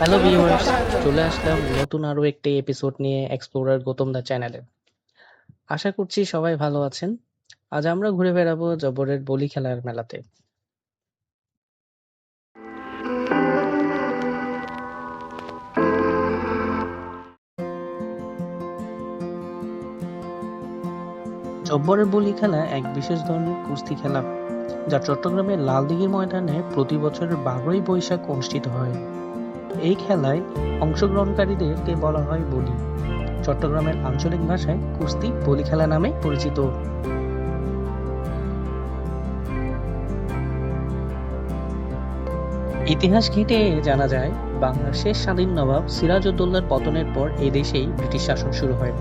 Hello viewers চলে আসলাম নতুন আরও একটি এপিসোড নিয়ে এক্সপ্লোরার গৌতম দা চ্যানেলে আশা করছি সবাই ভালো আছেন। আজ আমরা ঘুরে বেড়াবো জবরের বলি খেলার মেলাতে। জব্বরের বলি খেলা এক বিশেষ ধরনের কুস্তি খেলা। যা চট্টগ্রামের লালদিঘির ময়দানে প্রতি বছরের বারোই বৈশাখ অনুষ্ঠিত হয়। এই খেলায় অংশগ্রহণকারীদেরকে বলা হয় বলি। চট্টগ্রামের আঞ্চলিক ভাষায় কুস্তি বলি খেলা নামে পরিচিত। ইতিহাস ঘেঁটে জানা যায় বাংলার শেষ স্বাধীন নবাব সিরাজউদ্দৌলার পতনের পর এই দেশেই ব্রিটিশ শাসন শুরু হয়।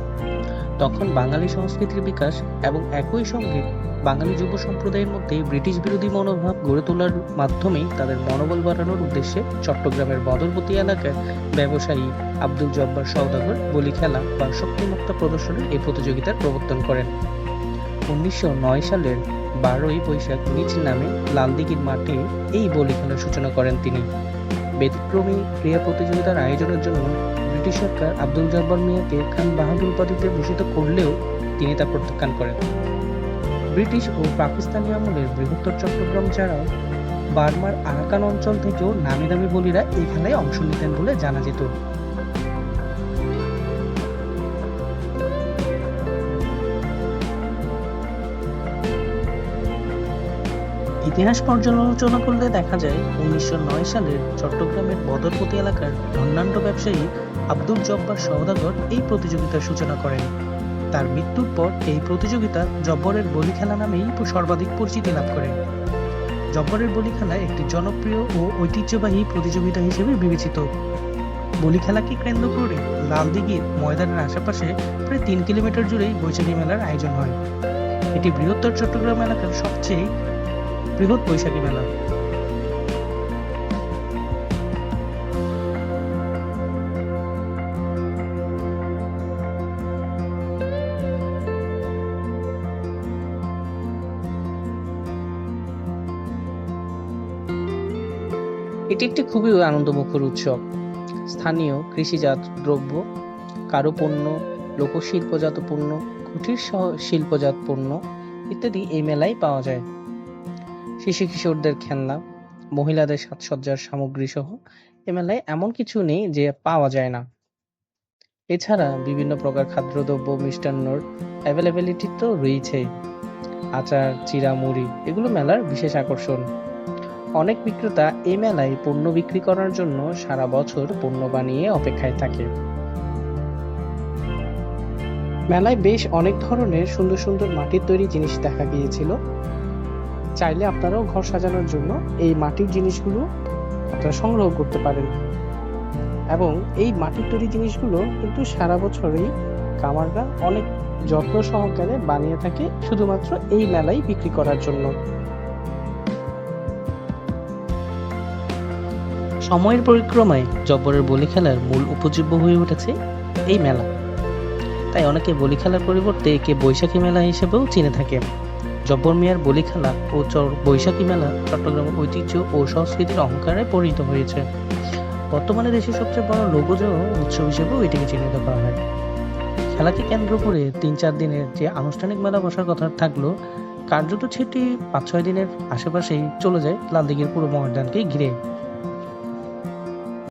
তখন বাঙালি সংস্কৃতির বিকাশ এবং একই সঙ্গে বাঙালি যুব সম্প্রদায়ের মধ্যে ব্রিটিশ বিরোধী মনোভাব গড়ে তোলার মাধ্যমেই তাদের মনোবল বাড়ানোর উদ্দেশ্যে চট্টগ্রামের বদরবতী এলাকার ব্যবসায়ী আব্দুল জব্বার সওদাগর বলি খেলা বা শক্তিমত্তা প্রদর্শনের এই প্রতিযোগিতার প্রবর্তন করেন। উনিশশো নয় সালের বারোই বৈশাখ নিজ নামে লালদিঘির মাঠে এই বলি খেলার সূচনা করেন তিনি। ব্যতিক্রমী ক্রীড়া প্রতিযোগিতার আয়োজনের জন্য ব্রিটিশ সরকার আব্দুল জব্বার মিয়াকে খান বাহাদুর উপাধিতে ভূষিত করলেও তিনি তা প্রত্যাখ্যান করেন। ব্রিটিশ ও পাকিস্তানি আমলের বৃহত্তর চট্টগ্রাম ছাড়াও বার্মার আরাকান অঞ্চল থেকেও নামি দামি বলিরা এই খেলায় অংশ নিতেন বলে জানা যেত। ইতিহাস পর্যালোচনা করলে দেখা যায়, উনিশশো নয় সালের চট্টগ্রামের বদরপতি এলাকার ধন্যাঢ্য ব্যবসায়ী আব্দুল জব্বার সওদাগর এই প্রতিযোগিতার সূচনা করেন। তার মৃত্যুর পর এই প্রতিযোগিতা জব্বরের বলি খেলা নামেই সর্বাধিক পরিচিতি লাভ করে। জব্বরের বলি খেলা একটি জনপ্রিয় ও ঐতিহ্যবাহী প্রতিযোগিতা হিসেবে বিবেচিত। বলি খেলাকে কেন্দ্র করে লালদিঘির ময়দানের আশেপাশে প্রায় তিন কিলোমিটার জুড়েই বৈশাখী মেলার আয়োজন হয়। এটি বৃহত্তর চট্টগ্রাম এলাকার সবচেয়ে বৃহৎ বৈশাখী মেলা। এটি একটি খুবই আনন্দমুখর উৎসব। স্থানীয় কৃষিজাত দ্রব্য কারু পণ্য লোকশিল্পজাত পণ্য, কুটির সহ- শিল্পজাত পণ্য ইত্যাদি এই মেলায় পাওয়া যায়। শিশু কিশোরদের খেলনা, মহিলাদের সাজসজ্জার সামগ্রী সহ এ মেলায় এমন কিছু নেই যে পাওয়া যায় না। এছাড়া বিভিন্ন প্রকার খাদ্যদ্রব্য, মিষ্টান্নর অ্যাভেলেবিলিটি তো রয়েছেই। আচার চিরা মুড়ি এগুলো মেলার বিশেষ আকর্ষণ। অনেক বিক্রেতা এই মেলায় পণ্য বিক্রি করার জন্য সারা বছর পণ্য বানিয়ে অপেক্ষায় থাকে। মেলায় বেশ অনেক ধরনের সুন্দর সুন্দর মাটির তৈরি জিনিস দেখা গিয়েছিল। চাইলে আপনারাও ঘর সাজানোর জন্য এই মাটির জিনিসগুলো আপনারা সংগ্রহ করতে পারেন। এবং এই মাটির তৈরি জিনিসগুলো কিন্তু সারা বছরই কামাররা অনেক যত্ন সহকারে বানিয়ে থাকে শুধুমাত্র এই মেলায় বিক্রি করার জন্য। সময়ের পরিক্রমায় জব্বরের বলি খেলার মূল উপজীব্য হয়ে উঠেছে এই মেলা। তাই অনেকে বলি খেলার পরিবর্তে একে বৈশাখী মেলা হিসেবেও চিনে থাকে জব্বর মিয়ার বলি খেলা ও চর- বৈশাখী মেলা চট্টগ্রামের ঐতিহ্য ও সংস্কৃতির অহংকারে পরিণত হয়েছে। বর্তমানে দেশের সবচেয়ে বড় লঘুজ উৎসব হিসেবেও এটিকে চিহ্নিত করা হয়। খেলাকে কেন্দ্র করে তিন চার দিনের যে আনুষ্ঠানিক মেলা বসার কথা থাকল, কার্যত সেটি পাঁচ ছয় দিনের আশেপাশেই চলে যায়, লালদিঘির পুরো ময়দানকে ঘিরে।